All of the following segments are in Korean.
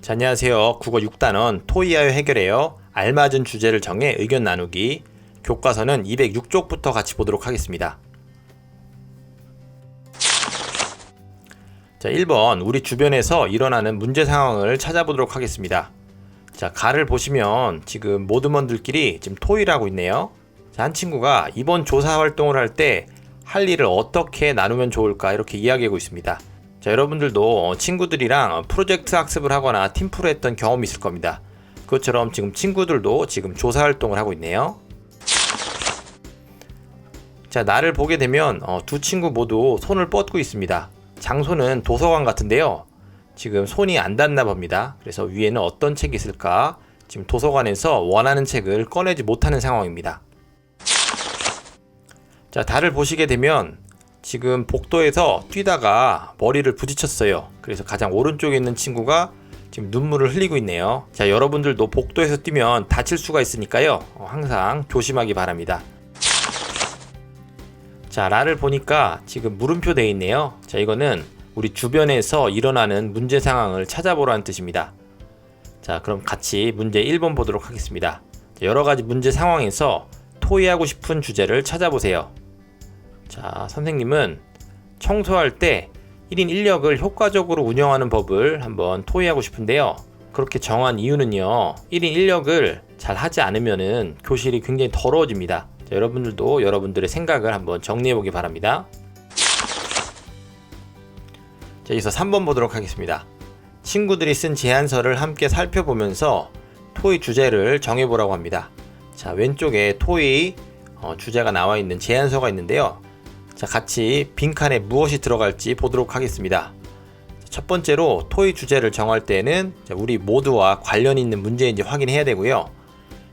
자, 안녕하세요. 국어 6단원 토의하여 해결해요. 알맞은 주제를 정해 의견 나누기. 교과서는 206쪽부터 같이 보도록 하겠습니다. 자, 1번. 우리 주변에서 일어나는 문제 상황을 찾아보도록 하겠습니다. 자, 가를 보시면 지금 모드먼들끼리 지금 토의를 하고 있네요. 자, 한 친구가 이번 조사 활동을 할 때 할 일을 어떻게 나누면 좋을까 이렇게 이야기하고 있습니다. 자, 여러분들도 어, 친구들이랑 어, 프로젝트 학습을 하거나 팀프로 했던 경험이 있을 겁니다. 그것처럼 지금 친구들도 지금 조사 활동을 하고 있네요. 자, 나를 보게 되면 어, 두 친구 모두 손을 뻗고 있습니다. 장소는 도서관 같은데요. 지금 손이 안 닿나 봅니다. 그래서 위에는 어떤 책이 있을까? 지금 도서관에서 원하는 책을 꺼내지 못하는 상황입니다. 자, 달을 보시게 되면 지금 복도에서 뛰다가 머리를 부딪혔어요. 그래서 가장 오른쪽에 있는 친구가 지금 눈물을 흘리고 있네요. 자, 여러분들도 복도에서 뛰면 다칠 수가 있으니까요. 어, 항상 조심하기 바랍니다. 자, 라를 보니까 지금 물음표 되어 있네요. 자, 이거는 우리 주변에서 일어나는 문제 상황을 찾아보라는 뜻입니다. 자, 그럼 같이 문제 1번 보도록 하겠습니다. 자, 여러 가지 문제 상황에서 토의하고 싶은 주제를 찾아보세요. 자, 선생님은 청소할 때 1인 인력을 효과적으로 운영하는 법을 한번 토의하고 싶은데요. 그렇게 정한 이유는요. 1인 인력을 잘 하지 않으면은 교실이 굉장히 더러워집니다. 자, 여러분들도 여러분들의 생각을 한번 정리해 보기 바랍니다. 자, 여기서 3번 보도록 하겠습니다. 친구들이 쓴 제안서를 함께 살펴보면서 토의 주제를 정해보라고 합니다. 자, 왼쪽에 토의 어, 주제가 나와 있는 제안서가 있는데요. 자, 같이 빈칸에 무엇이 들어갈지 보도록 하겠습니다. 첫 번째로 토의 주제를 정할 때는 우리 모두와 관련 있는 문제인지 확인해야 되고요.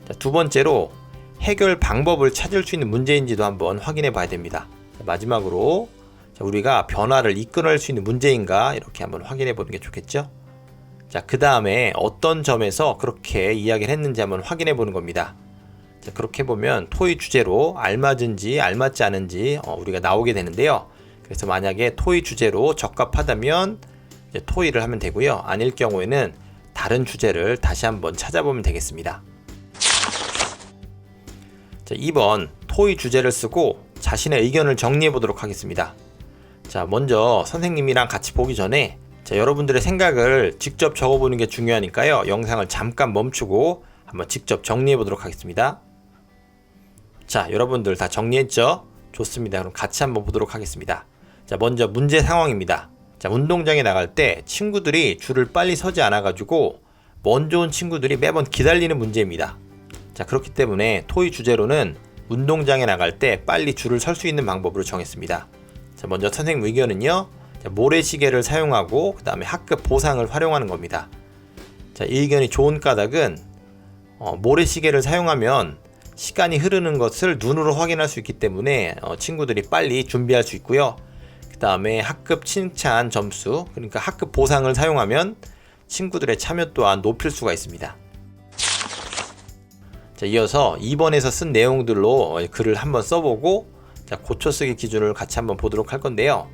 자, 두 번째로 해결 방법을 찾을 수 있는 문제인지도 한번 확인해 봐야 됩니다. 자, 마지막으로 자, 우리가 변화를 이끌어낼 수 있는 문제인가 이렇게 한번 확인해 보는 게 좋겠죠. 자, 그 다음에 어떤 점에서 그렇게 이야기를 했는지 한번 확인해 보는 겁니다. 자, 그렇게 보면 토의 주제로 알맞은지 알맞지 않은지 어, 우리가 나오게 되는데요. 그래서 만약에 토의 주제로 적합하다면 토의를 하면 되고요. 아닐 경우에는 다른 주제를 다시 한번 찾아보면 되겠습니다. 자, 2번 토의 주제를 쓰고 자신의 의견을 정리해 보도록 하겠습니다. 자, 먼저 선생님이랑 같이 보기 전에 자, 여러분들의 생각을 직접 적어보는 게 중요하니까요. 영상을 잠깐 멈추고 한번 직접 정리해 보도록 하겠습니다. 자, 여러분들 다 정리했죠? 좋습니다. 그럼 같이 한번 보도록 하겠습니다. 자, 먼저 문제 상황입니다. 자, 운동장에 나갈 때 친구들이 줄을 빨리 서지 않아가지고 먼저 온 친구들이 매번 기다리는 문제입니다. 자, 그렇기 때문에 토의 주제로는 운동장에 나갈 때 빨리 줄을 설 수 있는 방법으로 정했습니다. 자, 먼저 선생님 의견은요. 자, 모래시계를 사용하고 그 다음에 학급 보상을 활용하는 겁니다. 자, 이 의견이 좋은 까닭은 어, 모래시계를 사용하면 시간이 흐르는 것을 눈으로 확인할 수 있기 때문에 어, 친구들이 빨리 준비할 수 있고요. 그 다음에 학급 칭찬 점수, 그러니까 학급 보상을 사용하면 친구들의 참여 또한 높일 수가 있습니다. 자, 이어서 2번에서 쓴 내용들로 글을 한번 써보고 자, 고쳐쓰기 기준을 같이 한번 보도록 할 건데요.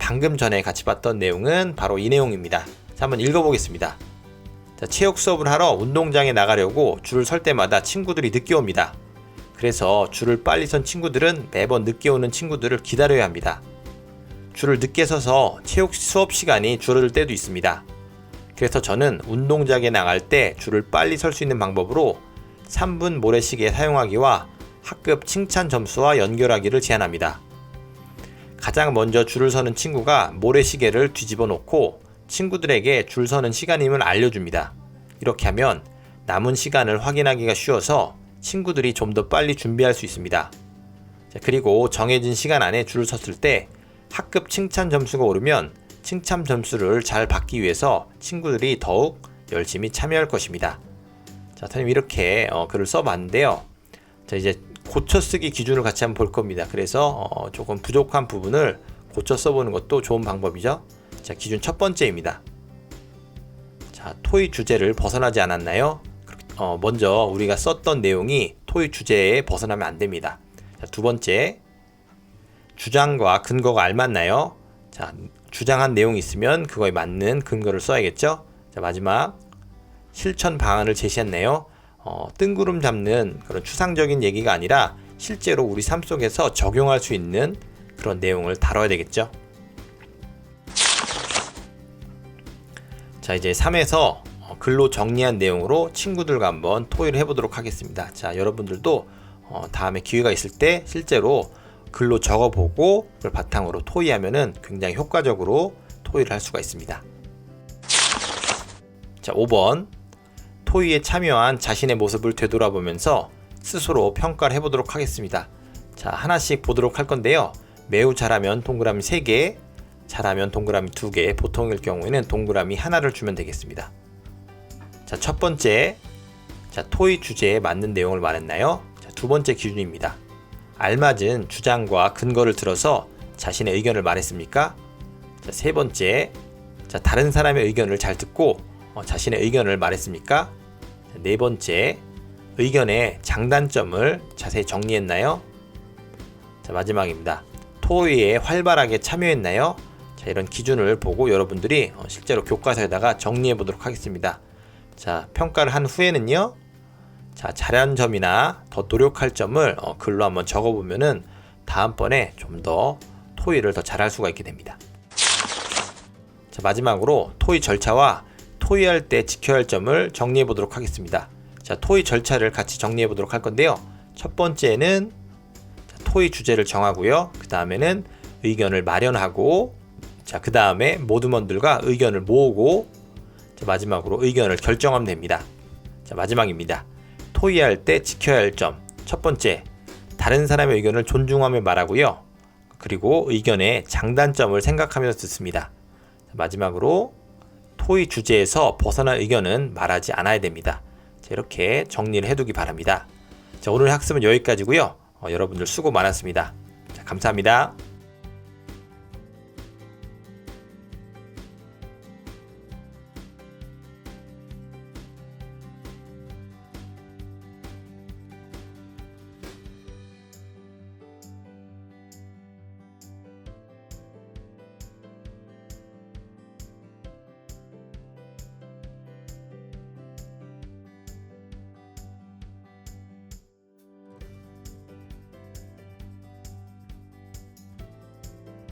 방금 전에 같이 봤던 내용은 바로 이 내용입니다. 자, 한번 읽어보겠습니다. 자, 체육 수업을 하러 운동장에 나가려고 줄을 설 때마다 친구들이 늦게 옵니다. 그래서 줄을 빨리 선 친구들은 매번 늦게 오는 친구들을 기다려야 합니다. 줄을 늦게 서서 체육 수업 시간이 줄어들 때도 있습니다. 그래서 저는 운동장에 나갈 때 줄을 빨리 설 수 있는 방법으로 3분 모래시계 사용하기와 학급 칭찬 점수와 연결하기를 제안합니다. 가장 먼저 줄을 서는 친구가 모래시계를 뒤집어 놓고 친구들에게 줄 서는 시간임을 알려줍니다. 이렇게 하면 남은 시간을 확인하기가 쉬워서 친구들이 좀 더 빨리 준비할 수 있습니다. 자, 그리고 정해진 시간 안에 줄을 섰을 때 학급 칭찬 점수가 오르면 칭찬 점수를 잘 받기 위해서 친구들이 더욱 열심히 참여할 것입니다. 자, 선생님 이렇게 어, 글을 써봤는데요. 자, 이제 고쳐 쓰기 기준을 같이 한번 볼 겁니다. 그래서 어, 조금 부족한 부분을 고쳐 써보는 것도 좋은 방법이죠. 자, 기준 첫 번째입니다. 자, 토의 주제를 벗어나지 않았나요? 어, 먼저 우리가 썼던 내용이 토의 주제에 벗어나면 안 됩니다. 자, 두 번째, 주장과 근거가 알맞나요? 자, 주장한 내용이 있으면 그거에 맞는 근거를 써야겠죠? 자, 마지막, 실천 방안을 제시했네요. 어, 뜬구름 잡는 그런 추상적인 얘기가 아니라 실제로 우리 삶 속에서 적용할 수 있는 그런 내용을 다뤄야 되겠죠. 자, 이제 3에서 글로 정리한 내용으로 친구들과 한번 토의를 해보도록 하겠습니다. 자, 여러분들도 어, 다음에 기회가 있을 때 실제로 글로 적어보고 그걸 바탕으로 토의하면은 굉장히 효과적으로 토의를 할 수가 있습니다. 자, 5번. 토의에 참여한 자신의 모습을 되돌아보면서 스스로 평가를 해보도록 하겠습니다. 자, 하나씩 보도록 할 건데요. 매우 잘하면 동그라미 3개, 잘하면 동그라미 2개, 보통일 경우에는 동그라미 하나를 주면 되겠습니다. 자, 첫 번째. 자, 토의 주제에 맞는 내용을 말했나요? 자, 두 번째 기준입니다. 알맞은 주장과 근거를 들어서 자신의 의견을 말했습니까? 자, 세 번째. 자, 다른 사람의 의견을 잘 듣고 어, 자신의 의견을 말했습니까? 자, 네 번째. 의견의 장단점을 자세히 정리했나요? 자, 마지막입니다. 토의에 활발하게 참여했나요? 자, 이런 기준을 보고 여러분들이 어, 실제로 교과서에다가 정리해 보도록 하겠습니다. 자, 평가를 한 후에는요. 자, 잘한 점이나 더 노력할 점을 어, 글로 한번 적어 보면은 다음번에 좀 더 토의를 더 잘할 수가 있게 됩니다. 자, 마지막으로 토의 절차와 토의할 때 지켜야 할 점을 정리해 보도록 하겠습니다. 자, 토의 절차를 같이 정리해 보도록 할 건데요. 첫 번째는 자, 토의 주제를 정하고요. 그 다음에는 의견을 마련하고, 자, 그 다음에 모두먼들과 의견을 모으고, 자, 마지막으로 의견을 결정하면 됩니다. 자, 마지막입니다. 토의할 때 지켜야 할 점. 첫 번째, 다른 사람의 의견을 존중하며 말하고요. 그리고 의견의 장단점을 생각하면서 듣습니다. 자, 마지막으로 토의 주제에서 벗어난 의견은 말하지 않아야 됩니다. 자, 이렇게 정리를 해두기 바랍니다. 자, 오늘 학습은 여기까지고요. 어, 여러분들 수고 많았습니다. 자, 감사합니다.